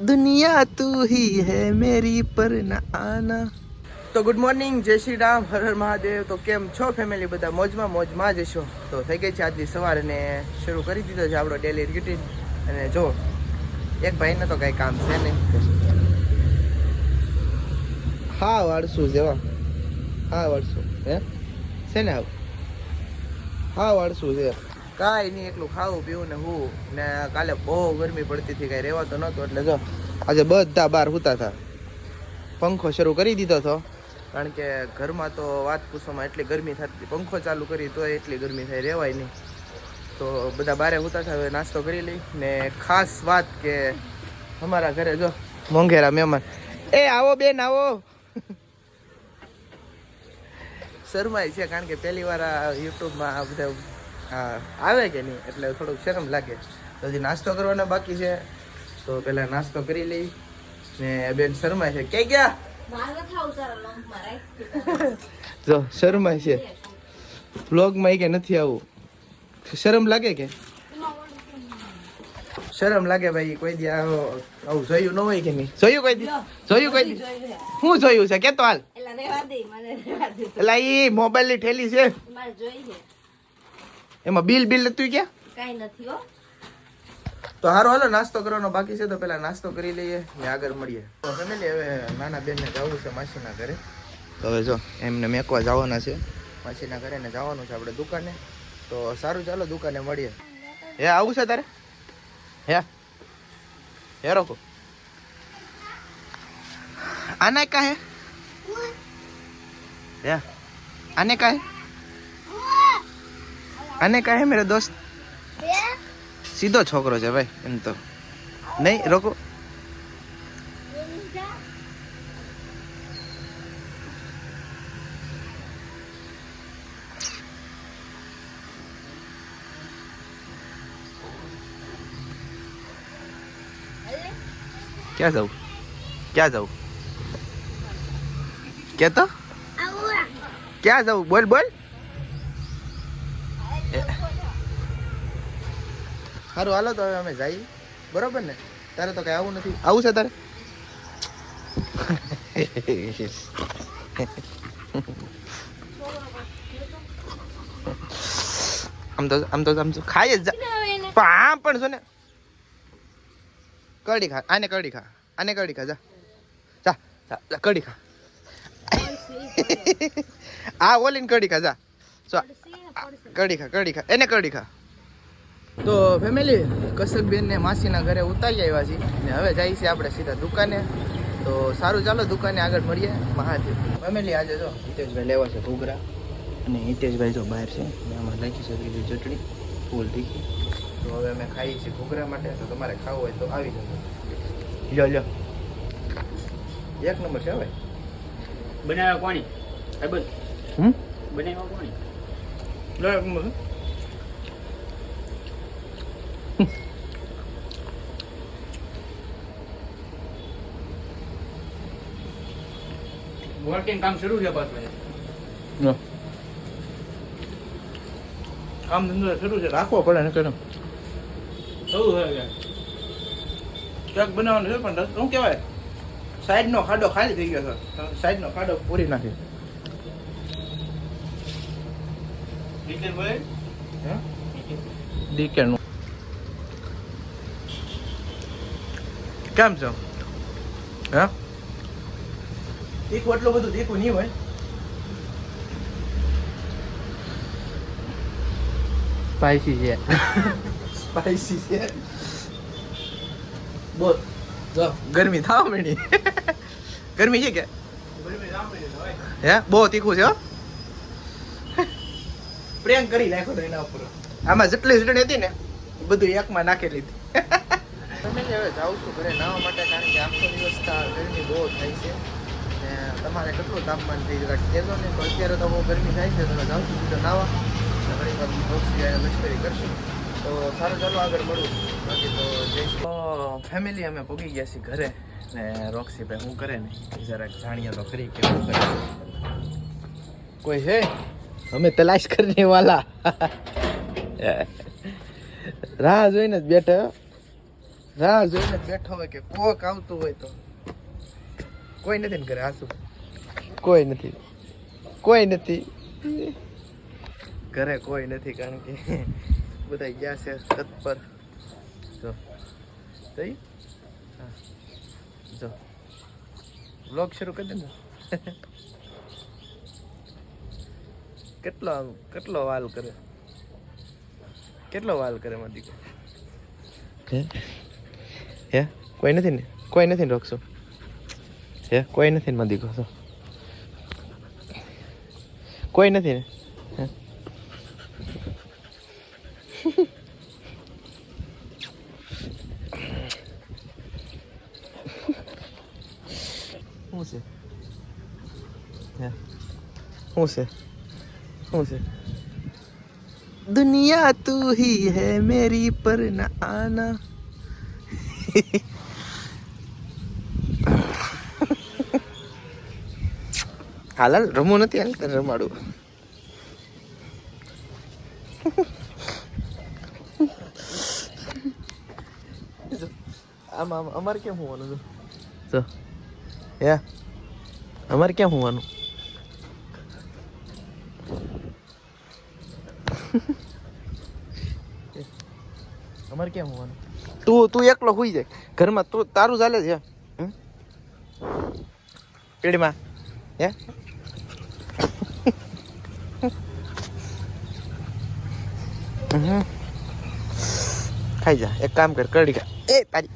દુનિયા તું હી હે મેરી પર ના આના તો ગુડ મોર્નિંગ જય શ્રી રામ, હર હર મહાદેવ. તો કેમ છો ફેમિલી બધા? મોજમાં મોજમાં જ છો. તો થઈ ગઈ છે આજની સવાર અને શરૂ કરી દીધો છે આપણો ડેલી રૂટીન અને જો, એક ભાઈને તો કઈ કામ છે નહીં. હા વાળશું જેવા હા. વાળશું હે? છે ને હા વાળશું છે. કાંઈ નહીં એટલું ખાવું પીવું ને હું. ને કાલે બહુ ગરમી પડતી હતી, કાંઈ રહેવાતો નહોતો, એટલે જો આજે બધા બહાર સૂતા હતા. પંખો શરૂ કરી દીધો હતો. કારણ કે ઘરમાં તો વાત પૂછવામાં એટલી ગરમી થતી પંખો ચાલુ કરી તો એટલી ગરમી થાય રહેવાય નહીં. તો બધા બારે સૂતા હતા, હવે નાસ્તો કરી લઈ. ને ખાસ વાત કે અમારા ઘરે જો મોંઘેરા મહેમાન. એ આવો બેન, આવો. શરમાય છે, કારણ કે પહેલી વાર યુટ્યુબમાં બધા આ આવે કે નહીં? એટલે થોડુંક શરમ લાગે. તો હજી નાસ્તો કરવાનો બાકી છે. તો પહેલાં નાસ્તો કરી લઈ. ને બેન શરમાય છે. કે ગયા જો શરમાય છે. વ્લોગમાં કે નથી આવું. શરમ લાગે કે? શરમ લાગે ભાઈ કોઈ દી આવો. આવું જોયું ન હોય કે નહીં? જોયું કોઈ દી? જોયું કોઈ દી? શું જોયું છે? કેતો હાલ. એટલે એ મોબાઈલની ઠેલી છે. એમાં બિલ બિલ નથી ક્યાં તો હારો હાલો નાસ્તો કરવાનો બાકી છે તો પેલા નાસ્તો કરી લઈએ ને આગળ મળીએ. તો ફેમિલી હવે નાના બેનને જવું છે માસીના ઘરે. તો હવે જો એમને મેકવા જવાના છે. માસીના ઘરે ને જવાનું છે આપણે દુકાને. તો સારું ચાલો દુકાને મળીએ. હે આવું છે તારે? હે? હે રોકો. આના કા હે? હે? આને કા હે? આને કહે મેરે દોસ્ત? સીધો છોકરો છે ભાઈ એમ તો. નહીં રોકો. ક્યાં જવું ક્યાં જવું કેતો? ક્યાં જવું બોલ બોલ. સારું હાલો તો હવે અમે જઈએ. બરોબર ને? તારે તો કઈ આવું નથી. આવું છે તારે? આમ તો આમ તો આમ તો ખાઈ જ જા પણ જો પણ છો ને. કડી ખા આને કડી ખા. આને કડી ખા જા. જા જા, કડી ખા. આ ઓલીને કડી ખા જા. કડી ખા કડી ખા. એને કડી ખા. તો ફેમિલી કશકબેનને માસીના ઘરે ઉતારી આવ્યા છીએ ને હવે જાય છે આપણે સીધા દુકાને. તો સારું ચાલો દુકાને આગળ મળીએ. મહાદેવ. ફેમિલી આજે જો હિતેશભાઈ લેવા છે ઘૂઘરા. અને હિતેશભાઈ જો બહાર છે ને લખી લીલી ચટણી ફૂલ તીખી. તો હવે અમે ખાઈએ છીએ ઘૂઘરા માટે. તો તમારે ખાવું હોય તો આવી જજો લ્યો લ્યો. એક નંબર છે હવે. બનાવ્યા કોણી સાહેબ હમ? બનાવ્યા કોણી લ્યો એક નંબર વર્કિંગ કામ શરૂ છે પાછું. કામ ધંધો શરૂ છે. રાખવો પડે ને કેમ થયું છે. ક્યાંક બનાવવાનું છે પણ શું કહેવાય? સાઈડનો ખાડો ખાલી થઈ ગયો છે. સાઈડનો ખાડો પૂરી નાખી. ડીકેનું. કેમ છો? હે? તીખું એટલું બધું તીખું નહીં હોય. સ્પાઈસી છે. સ્પાઈસી છે. બોલ. જો ગરમી થાવ મળી ગરમી છે કે? હે? બહુ તીખું છે હો. પ્રેમ કરી નાખ્યો તો એના ઉપર. આમાં જેટલી ચટણી હતી ને બધું એકમાં નાખી લીધી તમે હવે જાઉં છું ઘરે નાહવા માટે કારણ કે આખો દિવસ ગરમી બહુ થાય છે. ને તમારે કેટલું તાપમાન થઈ જરા કહેજો ને. તો અત્યારે તો બહુ ગરમી થાય છે તમે જાઉં છું સીધો નાહવા ને ઘણી વાર ઓક્સિજન લશ્કરી કરશું. તો સારું ચાલો આગળ મળું. બાકી તો જઈશ તો ફેમિલી અમે પહોંચી ગયા છીએ ઘરે. ને રોક્સી ભાઈ હું કરે ને એ જરાક જાણીએ તો ખરી કે શું કરે. કોઈ છે? અમે તલાશ કરને વાલા. રાહ જોઈને જ બેઠો રાહ જોઈને જ બેઠો હોય કે કોક આવતું હોય તો. કોઈ નથી ને ઘરે આસુ કોઈ નથી. કોઈ નથી. ઘરે કોઈ નથી કારણ કે બધા ગયા છે છત પર જો થઈ જો. બ્લોગ શરૂ કરી દે ને. કેટલો કેટલો વાલ કરે? કેટલો વાલ કરે મારી દીકરો? હે? કોઈ નથી ને? કોઈ નથી ને રોકશો છે? કોઈ નથી ને દીકરો તો કોઈ નથી ને? શું છે? શું છે? શું છે? દુનિયા તું હી હે મેરી પર ના આના. હાલ હાલ રમવું નથી હાલ તને રમાડું આમ અમારે કેમ હોવાનું જો? હે અમારે ક્યાં હોવાનું? અમારે કેમ હોવાનું? તું તું એકલો હોઈ જાય. ઘરમાં તું તારું ચાલે છે? પેઢીમાં. હે ખાઈ જા. એક કામ કર કડી ખા. એ તારી.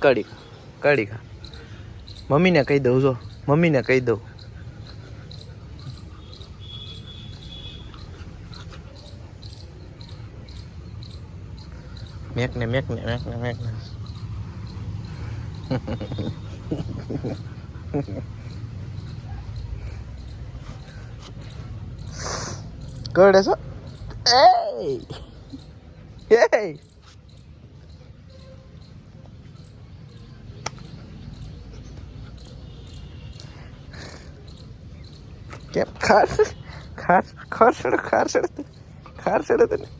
કડી ખા. કડી ખા. મમ્મીને કહી દઉં, જો. મમ્મીને કહી દઉં. મેકને મેકને મેકને મેકને. કરડે છો એ કેમ ખાર ખાર ખારસડ ખારસડ ખારસડ તને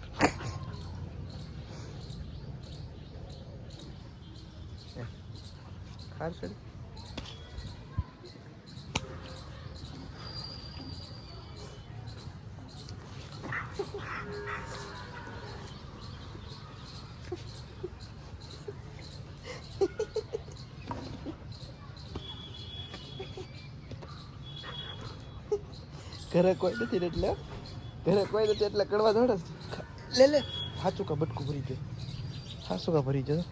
ઘરે કોઈ નથી એટલે ઘરે કોઈ નથી એટલે કડવા દોડે લે લે. હાચું કા બટકું ભરી ગયો હાચું કા ભરી ગયો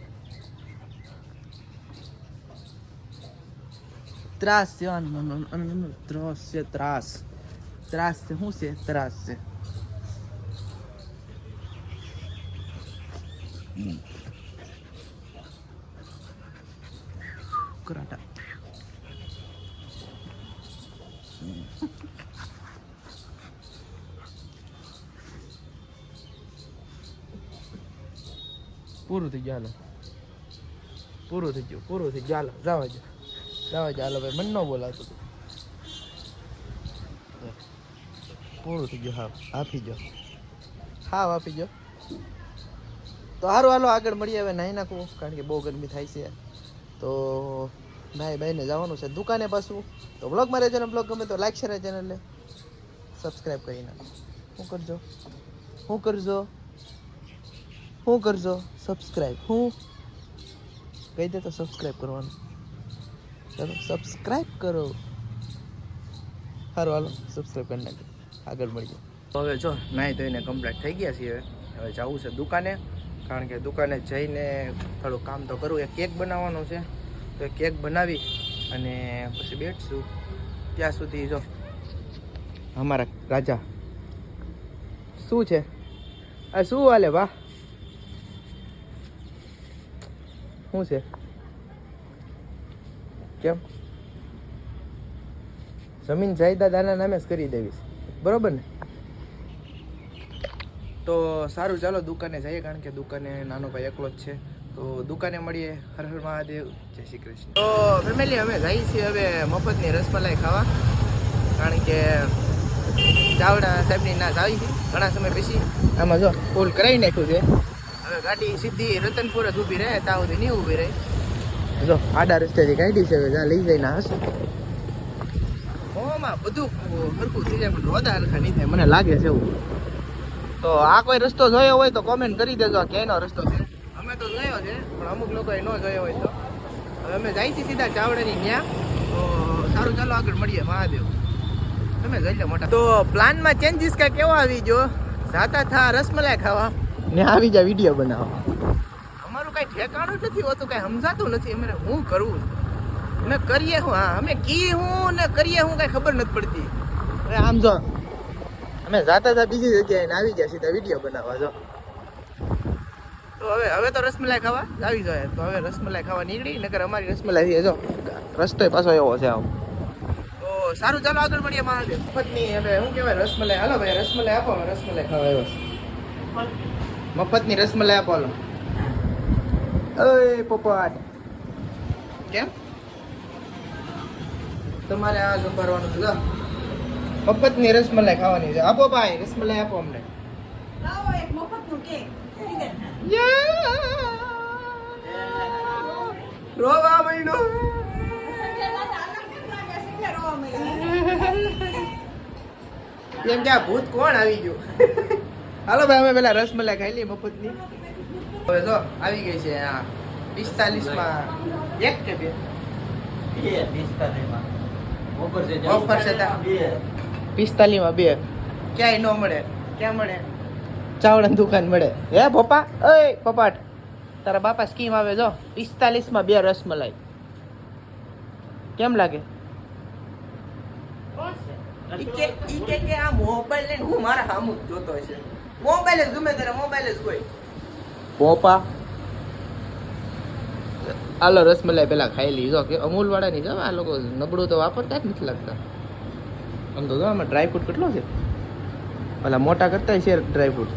ત્રાસ છે ત્રાસ છે ત્રાસ. ત્રાસ છે શું છે? ત્રાસ છે. કરાટા. પૂરું થઈ ગયું, હાલો. પૂરું થઈ ગયું, પૂરું થઈ ગયું, હાલો, જવા જો જવા જો હાલો ભાઈ, મને ન બોલાવતું. પૂરું થઈ ગયું હા આપી જો હા આપી જો તો સારું હાલો, આગળ મળીએ હવે નાહી નાખવું કારણ કે બહુ ગરમી થાય છે. તો ભાઈ બાઈને જવાનું છે દુકાને પાછું. તો બ્લોગમાં રહેજો ને બ્લોગ ગમે તો લાઈક, શેર ચેનલને સબસ્ક્રાઈબ કરી નાખો. શું કરજો? શું કરજો? શું કરજો? સબસ્ક્રાઈબ હું? કહી દે તો સબસ્ક્રાઈબ કરવાનું. ચાલો સબસ્ક્રાઈબ કરો. સારું હાલો સબસ્ક્રાઈબ કરી નાખજો. આગળ મળીએ. હવે જો, નાહી ધોઈને કમ્પ્લીટ થઈ ગયા છીએ. હવે જવું છે દુકાને, કારણ કે દુકાને જઈને થોડું કામ તો કરવું એક કેક બનાવવાનો છે. તો એ કેક બનાવી અને પછી બેઠશું. ત્યાં સુધી જો, અમારા રાજા, શું છે? આ શું હાલે, વાહ? શું છે? કેમ? જમીન જાયદાદ આના નામે જ કરી દેવીશ. બરોબર ને? તો સારું, ચાલો દુકાને જઈએ, કારણ કે દુકાને નાનો ભાઈ એકલો જ છે. તો દુકાને મળીએ. હર હર મહાદેવ. જય શ્રી કૃષ્ણ. તો ફેમિલી અમે જઈએ છીએ હવે મફતની રસમલાઈ ખાવા. કારણ કે ચાવડા સાહેબની ના આવી ઘણા સમય પછી આમાં જો ફૂલ કરાવી નાખ્યું છે. ગાડી સીધી રતનપુર જ ઊભી રહે ત્યાં સુધી નહીં ઊભી રહે. જો આડા રસ્તેથી કાઢી છે જ્યાં લઈ જઈને હશે. ઓમાં બધું સરખું થઈ જાય પણ રોદા હરખા નહીં થાય મને લાગે છે એવું. તો આ કોઈ રસ્તો જોયો હોય તો કોમેન્ટ કરી દેજો કેનો રસ્તો છે. અમે તો જોયો છે પણ અમુક લોકોએ ન જોયો હોય તો. હવે અમે જાય છીએ સીધા ચાવડાની ન્યા તો સારું ચાલો આગળ મળીએ મહાદેવ. તમે જોઈ લો મોટા. તો પ્લાનમાં ચેન્જીસ કાંઈ કેવો આવી જો જાતા થા રસમલાઈ ખાવા. ને આવી જાય વીડિયો બનાવો અમારું કાંઈ ઠેકાણું નથી હોતું કઈ સમજાતું નથી. અમે હું કરવું અમે કરીએ હું હા અમે કી હું ને કરીએ હું કાંઈ ખબર નથી પડતી. હવે આમ જો અમે જાતા હતા બીજી જગ્યાએ આવી ગયા સીધા વીડિયો બનાવવા જો. તો હવે હવે તો રસમલાઈ ખાવા આવી જાય તો હવે રસમલાઈ ખાવા નીકળી નકર અમારી રસમલાઈ જો. રસ્તો એવો છે આવો તો સારું ચાલો આગળ મળીએ મારા પત્ની હવે શું કહેવાય રસમલાઈ. હાલો ભાઈ રસમલાઈ આપો રસમલાઈ ખાવા આવ્યો છે. મફતની રસમલાઈ આપો ઓય પોપટ. કેમ? તમારે આ સંભાળવાનું છે. મફતની રસમલાઈ ખાવાની છે. આપો ભાઈ રસમલાઈ આપો અમને. લાવો એક મફતનું કેક. થઈ ગયું. રોવા માંડ્યા. એમ કે આ ભૂત કોણ આવી ગયું? હાલો ભાઈ અમે પેલા રસમલાઈ ખાઈ લઈએ મફતની. હવે જો આવી ગઈ છે આ પિસ્તાલીસમાં એક કે બે? ઓફર છે ત્યાં. પિસ્તાલીસ બે. ક્યાંય ન મળે. ક્યાં મળે? ચાવડાની દુકાન મળે. હે પપ્પા? ઓય પપાટ. તારા બાપા સ્કીમ આવે જો. પિસ્તાલીસમાં બે રસમલાઈ. કેમ લાગે? ઈ કે ઈ કે આ મોબાઈલ લઈને હું મારા સામું જોતો હશે મોબાઈલ જ ગમે ત્યારે મોબાઈલ જ કોઈ પોપા. આલો રસમલાઈ પેલા ખાઈ જો કે અમૂલ વાળાની જવા આ લોકો નબળું તો વાપરતા જ નથી લાગતા. આમ તો આમાં ડ્રાયફ્રૂટ કેટલો છે? પેલા મોટા કરતા છે ડ્રાયફ્રૂટ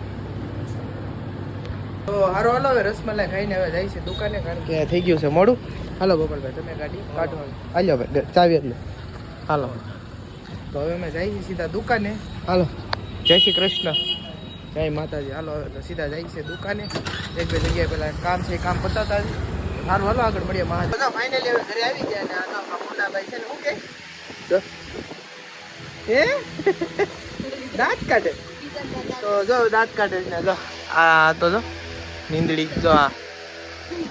તો હારો હાલો હવે રસમલાઈ ખાઈને હવે જાય છે દુકાને કારણ કે થઈ ગયું છે મોડું? હાલો ગોપાલભાઈ તમે ગાડી કાઢો હાલો ભાઈ ચાવી એટલે. હાલો. તો હવે અમે જઈએ સીધા દુકાને. હાલો. જય શ્રી કૃષ્ણ. જય માતાજી. હાલો સીધા જાય છે દુકાને. એક બે જગ્યાએ પેલા કામ છે કામ પતાતા જ. સારું હાલો આગળ મળીએ મહાજ બધા ફાઇનલી હવે ઘરે આવી ગયા ને આ તો આપણા મોટા છે ને હું કે? હે? દાંત કાઢે. તો જો દાંત કાઢે ને જો. આ તો જો નીંદડી જો આ. તો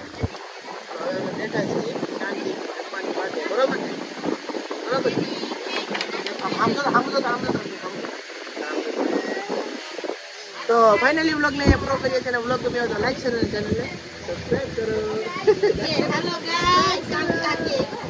બરોબર બરોબર આમ આમ તો આમ તો આમ જો તો ફાઇનલી વ્લોગ ને અહીંયા પૂરો કરીએ છીએ અને ગમ્યો તો લાઈક શેર અને ચેનલને સબસ્ક્રાઈબ કરો.